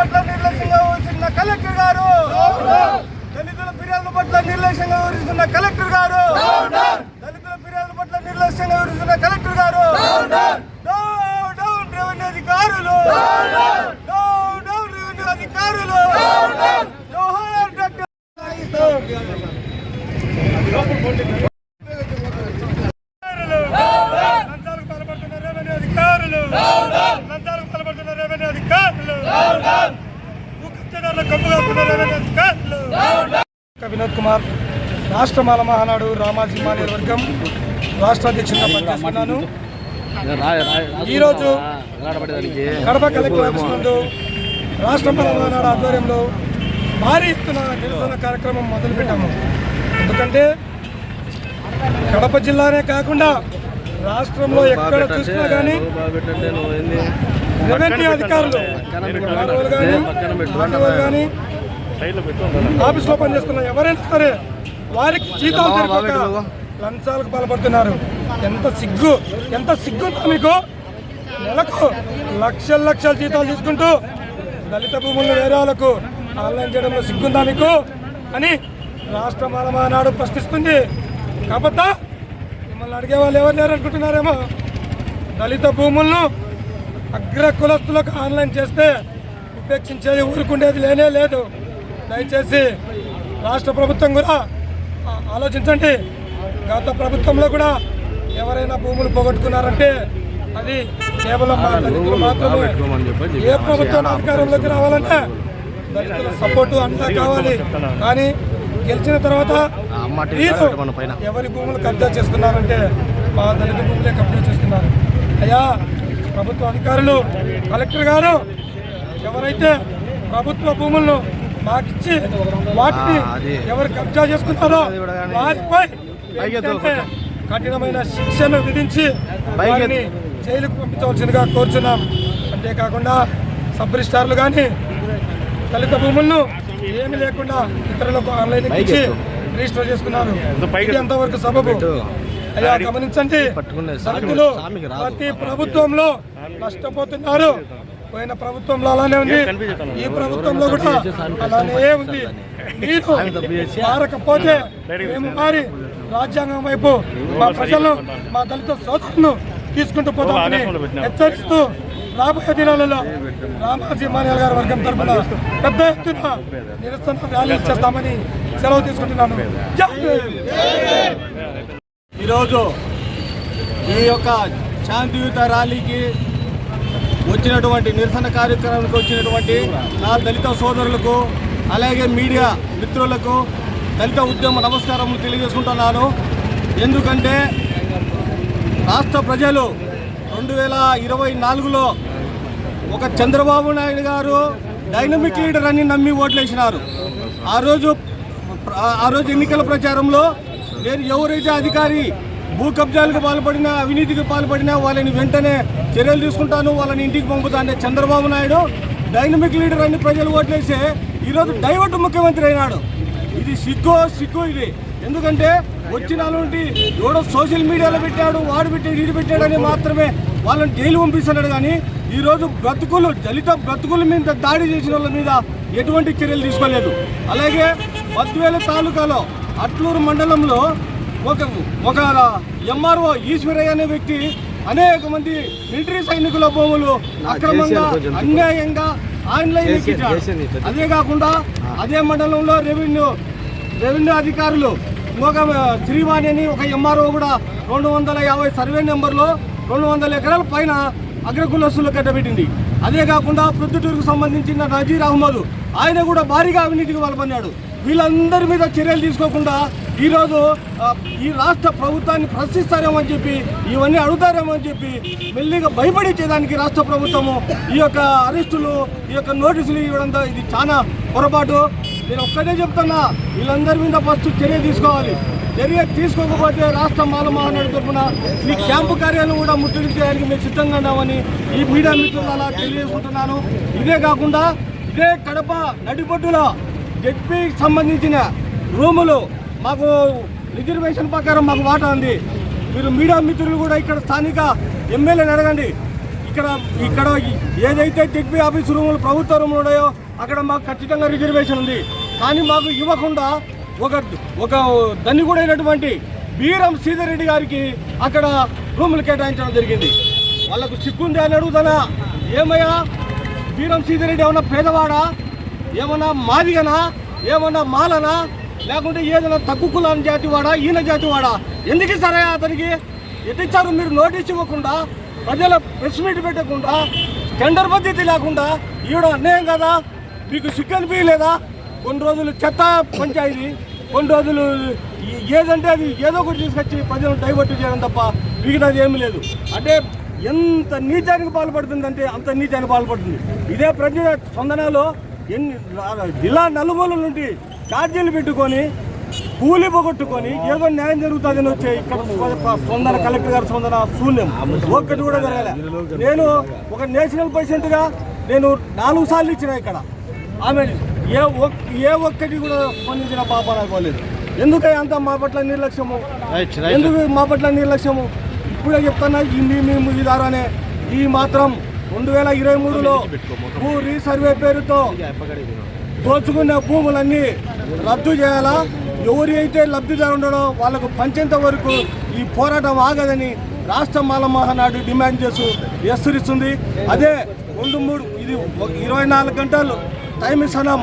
పట్ల నిర్లక్ష్యంగా వహిస్తున్న కలెక్టర్ గారు. దళితుల ఫిర్యాదుల పట్ల నిర్లక్ష్యంగా వహిస్తున్న కలెక్టర్ గారు దళితుల ఫిర్యాదుల పట్ల నిర్లక్ష్యంగా వహిస్తున్న కలెక్టర్ గారు డౌన్ డౌన్ రెవెన్యూ అధికారులు డౌన్ డౌన్ రెవెన్యూ అధికారులు జోహార్ డాక్టర్ లంచాలకు పాల్పడుతున్న రెవెన్యూ అధికారులు లంచాలకు పాల్పడుతున్న రెవెన్యూ అధికారులు భూకబ్జదారుల కప్పు కాస్తున్న రెవెన్యూ అధికారులు వినోద్ కుమార్ రాష్ట్ర మాల మహానాడు రామాజీ వర్గం రాష్ట్ర అధ్యక్షుడిగా పనిచేస్తున్నాను ఈరోజు కడప కలెక్టర్ ఆఫీస్ నందు రాష్ట్ర మాల మహానాడు ఆధ్వర్యంలో భారీ ఎత్తున నిరసన కార్యక్రమం మొదలుపెట్టాము ఎందుకంటే కడప జిల్లానే కాకుండా రాష్ట్రంలో ఎక్కడ చూసినా కానీ రెవెన్యూ అధికారులు కానీ ఆఫీస్లో పనిచేస్తున్న ఎవరైనా సరే వారికి జీతాలు సరిపోక లంచాలకు పాల్పడుతున్నారు. ఎంత సిగ్గు ఎంత సిగ్గు మీకు? నెలకు లక్షల లక్షల జీతాలు తీసుకుంటూ దళిత భూములను వేరే వాళ్ళకు ఆన్లైన్ చేయడంలో సిగ్గుందా మీకు? అని రాష్ట్ర మాలమానాడు ప్రశ్నిస్తుంది. కాకపోతే మిమ్మల్ని అడిగే వాళ్ళు ఎవరు లేరు అనుకుంటున్నారేమో? దళిత భూములను అగ్ర కులస్తులకు ఆన్లైన్ చేస్తే ఉపేక్షించేది ఊరుకుండేది లేనే లేదు. దయచేసి రాష్ట్ర ప్రభుత్వం కూడా ఆలోచించండి. గత ప్రభుత్వంలో కూడా ఎవరైనా భూములు పోగొట్టుకున్నారంటే అది కేవలం దళితులు మాత్రమే. ఏ ప్రభుత్వం అధికారంలోకి రావాలంటే దళితుల సపోర్టు అంతా కావాలి. కానీ గెలిచిన తర్వాత వీరు ఎవరి భూములు కబ్జా చేస్తున్నారంటే మా దళిత భూములే కబ్జా చేస్తున్నారు. అయ్యా ప్రభుత్వ అధికారులు కలెక్టర్ గారు ఎవరైతే ప్రభుత్వ భూములను మాకిచ్చి వాటిని ఎవరు కబ్జా చేసుకున్నారో వారిపై కఠినమైన శిక్షను విధించి వారిని జైలుకు పంపించవలసిందిగా కోరుచున్నాం. అంతేకాకుండా సబ్ రిజిస్టార్లు కానీ దళిత భూములను ఏమి లేకుండా ఇతరులకు ఆన్లైన్ ఇచ్చి రిజిస్టర్ చేస్తున్నారు ఇది ఎంతవరకు సబబు? అయ్యా గమనించండి. ప్రతి ప్రభుత్వంలో నష్టపోతున్నారు. పోయిన ప్రభుత్వంలో అలానే ఉంది. ఈ ప్రభుత్వంలో కూడా అలానే ఉంది. మీరు మారకపోతే మేము మారి రాజ్యాంగం వైపు మా ప్రజలను మా దళిత సోదరులను తీసుకుంటూ పోతామని హెచ్చరిస్తూ రాబోయే దినాలలో రామాజీ మాన్యాల్ గారి వర్గం తరఫున పెద్ద ఎత్తున నిరసన ర్యాలీ చేస్తామని సెలవు తీసుకుంటున్నాను. ఈరోజు ఈ యొక్క శాంతియుత ర్యాలీకి వచ్చినటువంటి నిరసన కార్యక్రమానికి వచ్చినటువంటి నా దళిత సోదరులకు అలాగే మీడియా మిత్రులకు దళిత ఉద్యమ నమస్కారం తెలియజేసుకుంటున్నాను. ఎందుకంటే రాష్ట్ర ప్రజలు రెండు వేల ఇరవై నాలుగులో ఒక చంద్రబాబు నాయుడు గారు డైనమిక్ లీడర్ అని నమ్మి ఓట్లేసినారు. ఆ రోజు ఆ రోజు ఎన్నికల ప్రచారంలో నేను ఎవరైతే అధికారి భూ కబ్జాలకు అవినీతికి పాల్పడిన వాళ్ళని వెంటనే చర్యలు తీసుకుంటాను వాళ్ళని ఇంటికి పంపుతాను చంద్రబాబు నాయుడు డైనమిక్ లీడర్ అని ప్రజలు ఓట్లేసి ఈరోజు డైవర్ట్ ముఖ్యమంత్రి అయినాడు. ఇది సిగ్గు సిగ్గు ఇది. ఎందుకంటే వచ్చిన ఎవడో సోషల్ మీడియాలో పెట్టాడు వాడు పెట్టాడు వీడు పెట్టాడని మాత్రమే వాళ్ళని జైలు పంపిస్తున్నాడు కానీ ఈరోజు బ్రతుకులు దళిత బ్రతుకుల మీద దాడి చేసిన వాళ్ళ మీద ఎటువంటి చర్యలు తీసుకోలేదు. అలాగే పద్వేల తాలూకాలో అట్లూరు మండలంలో ఒక ఒక ఎంఆర్ఓ ఈశ్వరయ్య అనే వ్యక్తి అనేక మంది మిలిటరీ సైనికుల భూములు అక్రమంగా అన్యాయంగా ఆన్లైన్ ఎక్కించారు. అదే కాకుండా అదే మండలంలో రెవెన్యూ రెవెన్యూ అధికారులు ఇంకొక శ్రీవాణి అని ఒక ఎంఆర్ఓ కూడా రెండు వందల యాభై సర్వే నెంబర్లో రెండు వందల ఎకరాల పైన అగ్రకులస్తులు కట్టబెట్టింది. అదే కాకుండా ప్రొద్దుటూరుకు సంబంధించిన నజీర్ అహ్మద్ ఆయన కూడా భారీగా అవినీతికి పాల్పడినాడు వీళ్ళందరి మీద చర్యలు తీసుకోకుండా ఈరోజు ఈ రాష్ట్ర ప్రభుత్వాన్ని ప్రశ్నిస్తారేమో అని చెప్పి ఇవన్నీ అడుగుతారేమో అని చెప్పి మెల్లిగా భయపడించేదానికి రాష్ట్ర ప్రభుత్వము ఈ యొక్క అరెస్టులు ఈ యొక్క నోటీసులు ఇవ్వడంతో ఇది చాలా పొరపాటు. నేను ఒక్కటే చెప్తున్నా వీళ్ళందరి మీద ఫస్ట్ చర్య తీసుకోవాలి. చర్య తీసుకోకపోతే రాష్ట్ర మాల మహానాడు తరఫున ఈ క్యాంపు కార్యాలయం కూడా ముట్టడించడానికి మేము సిద్ధంగా ఉన్నామని ఈ మీడియా మిత్రులు అలా తెలియజేసుకుంటున్నాను. ఇదే కాకుండా ఇదే కడప నడిబొడ్డులో జడ్పీకి సంబంధించిన రూములు మాకు రిజర్వేషన్ ప్రకారం మాకు వాటా ఉంది. మీరు మీడియా మిత్రులు కూడా ఇక్కడ స్థానిక ఎమ్మెల్యేని అడగండి. ఇక్కడ ఇక్కడ ఏదైతే డిగ్రీ ఆఫీస్ రూములు ప్రభుత్వ రూములు ఉన్నాయో అక్కడ మాకు ఖచ్చితంగా రిజర్వేషన్ ఉంది. కానీ మాకు ఇవ్వకుండా ఒక ఒక దన్ని కూడా అయినటువంటి బీరం శ్రీధర్ రెడ్డి గారికి అక్కడ రూములు కేటాయించడం జరిగింది. వాళ్ళకు సిక్కుంది అని అడుగుతానా? ఏమయ్యా? బీరం శ్రీధర్ రెడ్డి ఏమన్నా పేదవాడా? ఏమన్నా మాదిగనా? ఏమన్నా మాలనా? లేకుంటే ఏదైనా తక్కువ కులాన్ని జాతివాడా ఈయన జాతివాడా ఎందుకు సరే అతనికి? ఎట్టించారు మీరు నోటీస్ ఇవ్వకుండా ప్రజల ప్రెస్ మీట్ పెట్టకుండా టెండర్ పద్ధతి లేకుండా ఈడ అన్యాయం కదా? మీకు సిగ్గు అనిపించలేదా? కొన్ని రోజులు చెత్త పంచాయతీ కొన్ని రోజులు ఏదంటే అది ఏదో ఒకటి తీసుకొచ్చి ప్రజలను డైవర్ట్ చేయడం తప్ప మిగతాది ఏమీ లేదు. అంటే ఎంత నీచానికి పాల్పడుతుందంటే అంత నీచానికి పాల్పడుతుంది. ఇదే ప్రజల స్పందనలో ఎన్ని జిల్లా నలుమూల నుండి ఛార్జీలు పెట్టుకొని కూలి పోగొట్టుకొని ఏదో న్యాయం జరుగుతుందని వచ్చే ఇక్కడ స్ప- స్పందన కలెక్టర్ గారి స్పందన శూన్యం. ఒక్కటి కూడా జరగలే. నేను ఒక నేషనల్ పేషెంట్గా నేను నాలుగు సార్లు ఇచ్చిన ఇక్కడ. ఆమె ఏ ఒక్- ఏ ఒక్కటి కూడా స్పందించిన పాప పోలేదు. ఎందుకై అంత మా పట్ల నిర్లక్ష్యము? ఎందుకు మా పట్ల నిర్లక్ష్యము? ఇప్పుడే చెప్తున్నా ఈ మీ మీ ఈ ద్వారానే. ఈ మాత్రం రెండు వేల ఇరవై మూడులో భూ రీసర్వే పేరుతో దోచుకున్న భూములన్నీ రద్దు చేయాలా? ఎవరి అయితే లబ్ధిదారు ఉండడో వాళ్ళకు పంచేంత వరకు ఈ పోరాటం ఆగదని రాష్ట్ర మాల మహానాడు డిమాండ్ చేస్తూ హెచ్చరిస్తుంది. అదే రెండు మూడు ఇది ఇరవై నాలుగు గంటలు టైం ఇస్తున్నాం.